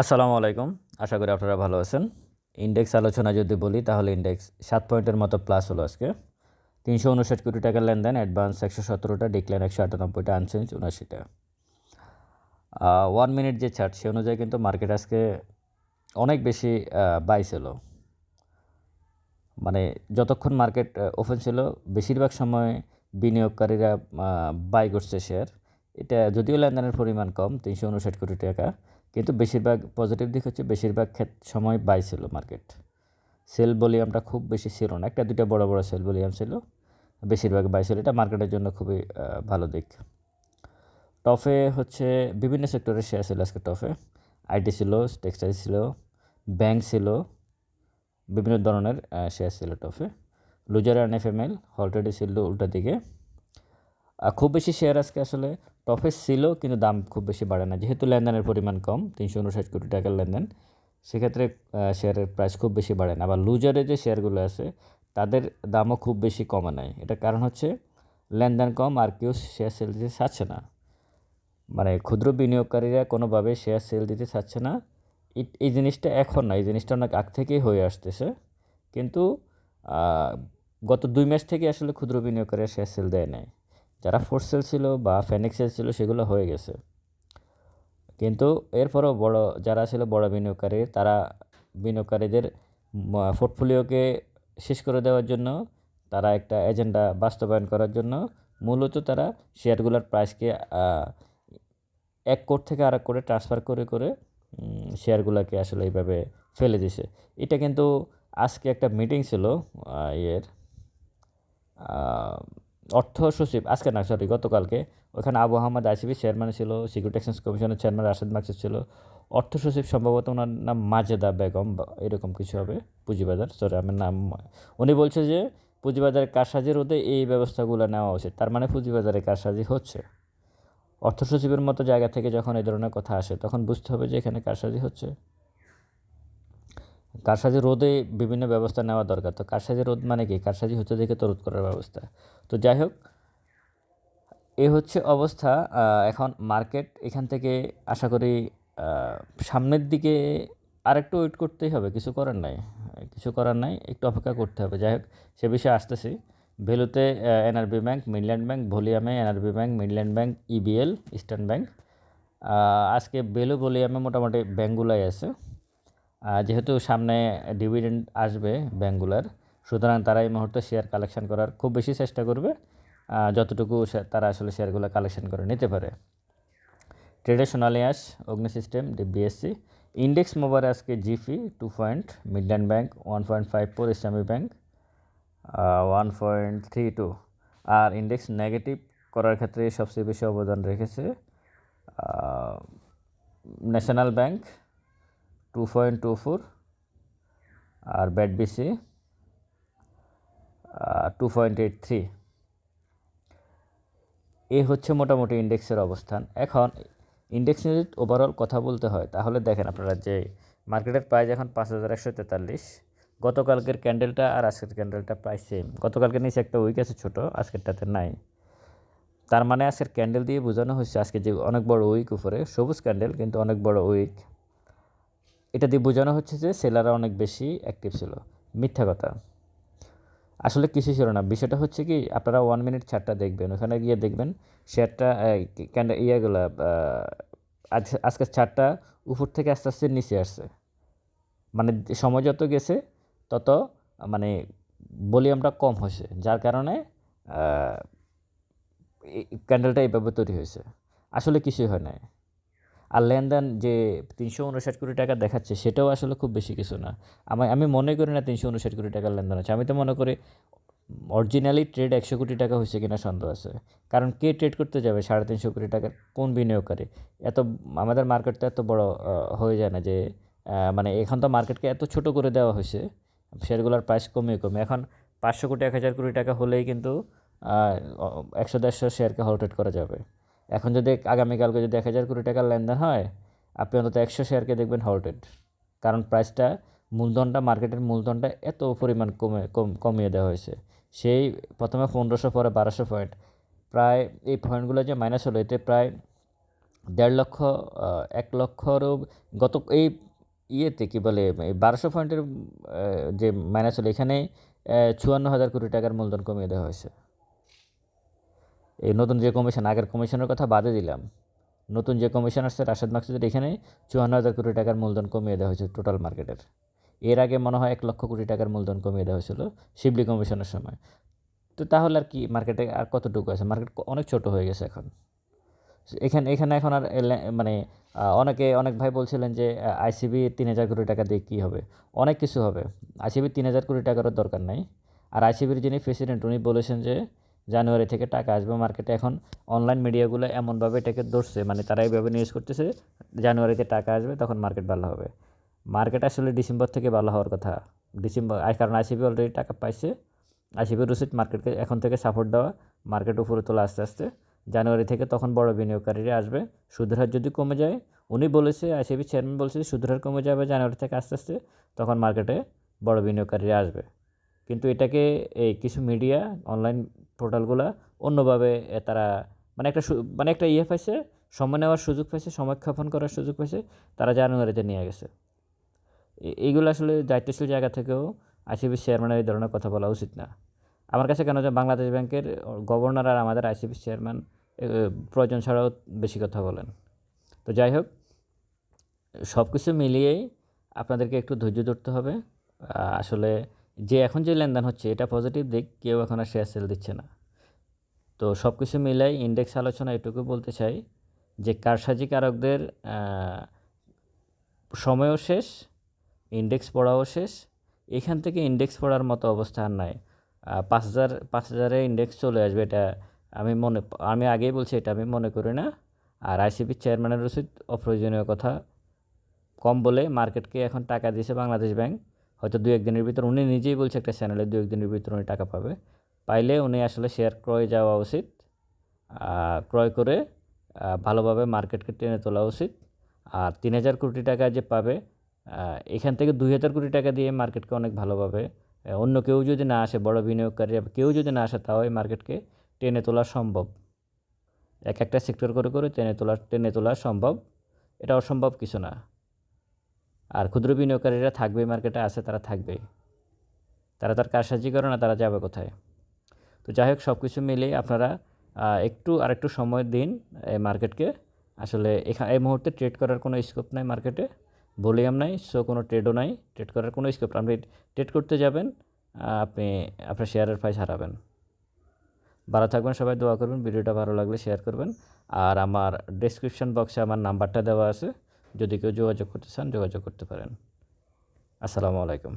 আসসালামু আলাইকুম। আশা করি আপনারা ভালো আছেন। ইন্ডেক্স আলোচনা যদি বলি, তাহলে ইন্ডেক্স সাত পয়েন্টের মতো প্লাস হলো আজকে। তিনশো উনষাট কোটি টাকার লেনদেন অ্যাডভান্স একশো সতেরোটা ডিক্লাইন একশো আটানব্বইটা আনচেঞ্জ উনআশিটা। ওয়ান মিনিট যে চার্ট সে অনুযায়ী কিন্তু মার্কেট আজকে অনেক বেশি বাই ছিল। মানে যতক্ষণ মার্কেট ওপেন ছিল, বেশিরভাগ সময় বিনিয়োগকারীরা বাই করছে শেয়ার এটা যদিও লেনদেনের পরিমাণ কম, তিনশো উনষাট কোটি টাকা, কিন্তু বেশিরভাগ পজিটিভ দিক হচ্ছে বেশিরভাগ ক্ষেত, সময় বাই ছিল মার্কেট সেল ভলিউমটা খুব বেশি ছিল না, একটা দুটা বড় বড় সেল ভলিউম ছিল, বেশিরভাগ বাই ছিল। এটা মার্কেটের জন্য খুবই ভালো দিক। টফে হচ্ছে বিভিন্ন সেক্টরের শেয়ার ছিল আজকে টফে আইটি ছিল টেক্সটাইল ছিল ব্যাংক ছিল, বিভিন্ন ধরনের শেয়ার ছিল টফে loser and F M L হলটেডি ছিল উল্টা দিকে। খুব বেশি শেয়ার আজকে আসলে টফে ছিল, কিন্তু দাম খুব বেশি বাড়ে না। যেহেতু লেনদেনের পরিমাণ কম, তিনশো উনষাট কোটি টাকার লেনদেন, সেক্ষেত্রে শেয়ারের প্রাইস খুব বেশি বাড়ে না। আবার লুজারে যে শেয়ারগুলো আছে, তাদের দামও খুব বেশি কমে নাই। এটার কারণ হচ্ছে, লেনদেন কম আর কেউ শেয়ার সেল দিতে চাচ্ছে না। মানে ক্ষুদ্র বিনিয়োগকারীরা কোনোভাবে শেয়ার সেল দিতে চাচ্ছে না। এই জিনিসটা এখন না, এই জিনিসটা অনেক আগ থেকেই হয়ে আসতেছে। কিন্তু গত দুই মাস থেকে আসলে ক্ষুদ্র বিনিয়োগকারীরা শেয়ার সেল দেয় নাই। যারা ফোর্স সেল ছিল বা ফেনিক্স সেল ছিল, সেগুলো হয়ে গেছে। কিন্তু এরপরও বড়, যারা ছিল বড় বিনিয়োগকারী, তারা বিনিয়োগকারীদের পোর্টফোলিওকে শেষ করে দেওয়ার জন্য, তারা একটা এজেন্ডা বাস্তবায়ন করার জন্য, মূলত তারা শেয়ারগুলোর প্রাইসকে এক কোট থেকে আরেক কোটে ট্রান্সফার করে করে শেয়ারগুলোকে আসলে এইভাবে ফেলে দিছে। এটা কিন্তু আজকে একটা মিটিং ছিল ইয়ের অর্থ সচিব, আজকে না সরি গতকালকে ওখানে আবু আহমদ আইসিবি চেয়ারম্যান ছিল সিকিউরিটি এক্সচেঞ্জ কমিশনের চেয়ারম্যান রাশেদ মাকসুদ ছিল। অর্থ সচিব সম্ভবত ওনার নাম মাজেদা বেগম এরকম কিছু হবে, পুঁজিবাজার সরি আমার নাম উনি বলছে যে পুঁজিবাজারের কারসাজি রোধে এই ব্যবস্থাগুলো নেওয়া উচিত, তার মানে পুঁজিবাজারে কারসাজি হচ্ছে। অর্থ সচিবের মতো জায়গা থেকে যখন এই ধরনের কথা আসে, তখন বুঝতে হবে যে এখানে কারসাজি হচ্ছে। কারসাজি রোধে বিভিন্ন ব্যবস্থা নেওয়া দরকার। তো কারসাজি রোধ মানে কি? কারসাজি হচ্ছে দেখে তো রোধ করার ব্যবস্থা। তো যাই হোক, এ হচ্ছে অবস্থা। এখন মার্কেট এখান থেকে আশা করি সামনের দিকে আরেকটু ওয়েট করতেই হবে। কিছু করার নাই। কিছু করার নাই, একটু অপেক্ষা করতে হবে। যাই হোক, সে বিষয়ে আসতেছি। ভ্যালুতে NRB bank Midland bank ভলিউমে NRB bank Midland bank EBL Eastern bank. আজকে ভ্যালু ভলিউমে মোটামুটি ব্যাঙ্কগুলাই আছে। যেহেতু সামনে ডিভিডেন্ড আসবে ব্যাঙ্কগুলার, সুতরাং তারা এই মুহূর্তে শেয়ার কালেকশন করার খুব বেশি চেষ্টা করবে যতটুকু তারা আসলে শেয়ারগুলো কালেকশন করে নিতে পারে। ট্রেডিশনাল ইয়াস Agni system BSC index mobile আজকে jiffy two point Midland bank one point five four Islami bank one point three two আর ইন্ডেক্স নেগেটিভ করার ক্ষেত্রে সবচেয়ে বেশি অবদান রেখেছে national bank two point two four আর bat BC two point eight three এই হচ্ছে মোটামুটি ইন্ডেক্সের অবস্থান। এখন ইন্ডেক্স নিয়ে ওভারঅল কথা বলতে হয়, তাহলে দেখেন আপনারা যে মার্কেটের প্রাইস এখন পাঁচ হাজার একশো তেতাল্লিশ। গতকালকের ক্যান্ডেলটা আর আজকের ক্যান্ডেলটা প্রায় সেম গতকালকের নিচে একটা উইক আছে, ছোটো, আজকেরটাতে নাই। তার মানে আজকের ক্যান্ডেল দিয়ে বোঝানো হচ্ছে আজকে যে অনেক বড় উইক উপরে, সবুজ ক্যান্ডেল কিন্তু অনেক বড় উইক এটা দিয়ে বোঝানো হচ্ছে যে সেলাররা অনেক বেশি অ্যাক্টিভ ছিল। মিথ্যা কথা। আসলে কিছু ছিল না। বিষয়টা হচ্ছে কি, আপনারা ওয়ান মিনিট ছাড়টা দেখবেন। ওখানে গিয়ে দেখবেন শেয়ারটা ক্যান্ডেল ইয়েগুলো আজ, আজকের ছাড়টা উপর থেকে আস্তে আস্তে নিচে আসছে। মানে সময় যত গেছে, তত মানে ভলিউমটা কম হয়েছে। যার কারণে ক্যান্ডেলটা এইভাবে তৈরি হয়েছে। আসলে কিছুই হয় না আর লেনদেন যে তিনশো উনষাট কোটি টাকা দেখাচ্ছে, সেটাও আসলে খুব বেশি কিছু না। আমি আমি মনে করি না তিনশো উনষাট কোটি টাকার লেনদেন আছে আমি তো মনে করি অরিজিনালি ট্রেড একশো কোটি টাকা হয়েছে কিনা সন্দেহ আছে। কারণ কে ট্রেড করতে যাবে সাড়ে তিনশো কোটি টাকার? কোন বিনিয়োগকারী? এত, আমাদের মার্কেট তো এত বড় হয়ে যায় না যে মানে এখন তো মার্কেটকে এত ছোট করে দেওয়া হয়েছে শেয়ারগুলোর প্রাইস কমে কমে এখন পাঁচশো কোটি, এক হাজার কোটি টাকা হলেই কিন্তু একশো দেড়শো শেয়ারকে হলটেড করা যাবে। এখন যদি আগামীকালকে যদি এক হাজার কোটি টাকার লেনদেন হয়, আপনি অন্তত একশো শেয়ারকে দেখবেন হলটেড কারণ প্রাইসটা মূলধনটা মার্কেটের মূলধনটা এত পরিমাণ কমে, কম, কমিয়ে দেওয়া হয়েছে। সেই প্রথমে পনেরোশো পরে বারোশো পয়েন্ট প্রায় এই পয়েন্টগুলো যে মাইনাস হলো, এতে প্রায় দেড় লক্ষ এক লক্ষরও গত, এই ইয়েতে কি বলে, এই বারোশো পয়েন্টের যে মাইনাস হলো, এখানে চুয়ান্ন হাজার কোটি টাকার মূলধন কমিয়ে দেওয়া হয়েছে। এই নতুন যে কমিশন, আগের কমিশনের কথা বাদে দিলাম। নতুন যে কমিশন আসছে রাশেদ মাকসুদের এখানে চুয়ান্ন হাজার কোটি টাকার মূলধন কমিয়ে দেওয়া হয়েছে টোটাল মার্কেটের। এর আগে মনে হয় এক লক্ষ কোটি টাকার মূলধন কমিয়ে দেওয়া হয়েছিল শিবলি কমিশনের সময়। তো তাহলে আর কি মার্কেটে আর কতটুকু আছে? মার্কেট অনেক ছোট হয়ে গেছে এখন। এখানে এখানে এখন আর মানে অনেকে, অনেক ভাই বলছিলেন যে আইসিবি তিন হাজার কোটি টাকা দিয়ে কী হবে? অনেক কিছু হবে। আইসিবি তিন হাজার কোটি টাকারও দরকার নাই। আর আইসিবির যিনি প্রেসিডেন্ট, উনি বলেছেন যে জানুয়ারি থেকে টাকা আসবে মার্কেটে এখন অনলাইন মিডিয়াগুলো এমনভাবে এটাকে ধরছে মানে তারা এইভাবে নিউজ করতেছে, জানুয়ারিতে টাকা আসবে, তখন মার্কেট ভালো হবে। মার্কেট আসলে ডিসেম্বর থেকে ভালো হওয়ার কথা। ডিসেম্বর কারণ আইসিবি অলরেডি টাকা পাইছে। আইসিবির উচিত মার্কেটকে এখন থেকে সাপোর্ট দেওয়া মার্কেট উপরে তোলা আস্তে আস্তে। জানুয়ারি থেকে তখন বড় বিনিয়োগকারীরা আসবে। সুদের হার যদি কমে যায়, উনি বলেছে আইসিবি চেয়ারম্যান বলছে, সুদের হার কমে যাবে জানুয়ারি থেকে আস্তে আস্তে, তখন মার্কেটে বড় বিনিয়োগকারীরা আসবে। কিন্তু এটাকে এই কিছু মিডিয়া অনলাইন পোর্টালগুলো অন্যভাবে তারা মানে একটা মানে একটা ইয়ে পাইছে, সময় নেওয়ার সুযোগ পাইছে সময় ক্ষেপণ করার সুযোগ পাইছে, তারা জানুয়ারিতে নিয়ে গেছে। এইগুলো আসলে দায়িত্বশীল জায়গা থেকেও আইসিবি চেয়ারম্যানের এই ধরনের কথা বলা উচিত না। আমার কাছে কেন যে বাংলাদেশ ব্যাংকের গভর্নর আর আমাদের আইসিবি চেয়ারম্যান প্রয়োজন ছাড়াও বেশি কথা বলেন। তো যাই হোক সব কিছু মিলিয়েই আপনাদেরকে একটু ধৈর্য ধরতে হবে। আসলে যে এখন যে লেনদেন হচ্ছে, এটা পজিটিভ দিক, কেউ এখন আর শেয়ার সেল দিচ্ছে না। তো সব কিছু মিলাই ইন্ডেক্স আলোচনা এটুকু বলতে চাই যে কারসাজি কারকদের সময়ও শেষ ইন্ডেক্স পড়াও শেষ। এখান থেকে ইন্ডেক্স পড়ার মতো অবস্থা আর নাই। পাঁচ হাজার, পাঁচ হাজারে ইন্ডেক্স চলে আসবে এটা আমি মনে, আমি আগেই বলছি এটা আমি মনে করি না। আর আইসিপি চেয়ারম্যানের উচিত অপ্রয়োজনীয় কথা। কম বলে মার্কেটকে এখন টাকা দিয়েছে বাংলাদেশ ব্যাংক হয়তো দু একদিনের ভিতর উনি নিজেই বলছে একটা চ্যানেলে দু একদিনের ভিতর উনি টাকা পাবে। পাইলে উনি আসলে শেয়ার ক্রয় যাওয়া উচিত ক্রয় করে ভালোভাবে মার্কেটকে টেনে তোলা উচিত। আর তিন হাজার কোটি টাকা যে পাবে এখান থেকে দুই হাজার কোটি টাকা দিয়ে মার্কেটকে অনেক ভালোভাবে অন্য কেউ যদি না আসে, বড় বিনিয়োগকারী কেউ যদি না আসে, তাও এই মার্কেটকে টেনে তোলা সম্ভব। এক একটা সেক্টর করে করে টেনে তোলা টেনে তোলা সম্ভব। এটা অসম্ভব কিছু না। আর ক্ষুদ্র বিনিয়োগকারীরা থাকবে মার্কেটে আছে, তারা থাকবেই। তারা তার কারসাজি করে না, তারা যাবে কোথায়? তো যাই হোক সব কিছু মিলিয়ে আপনারা একটু আর একটু সময় দিন এই মার্কেটকে আসলে এখানে এই মুহূর্তে ট্রেড করার কোনো স্কোপ নাই মার্কেটে ভলিউম নাই সো কোনো ট্রেডও নাই ট্রেড করার কোনো স্কোপ আপনি ট্রেড করতে যাবেন আপনি আপনার শেয়ারের প্রাইস হারাবেন। ভালো থাকবেন সবাই, দোয়া করবেন, ভিডিওটা ভালো লাগলে শেয়ার করবেন। আর আমার ডেসক্রিপশন বক্সে আমার নাম্বারটা দেওয়া আছে। যদি কেউ যোগাযোগ করতে চান যোগাযোগ করতে পারেন। আসসালামু আলাইকুম।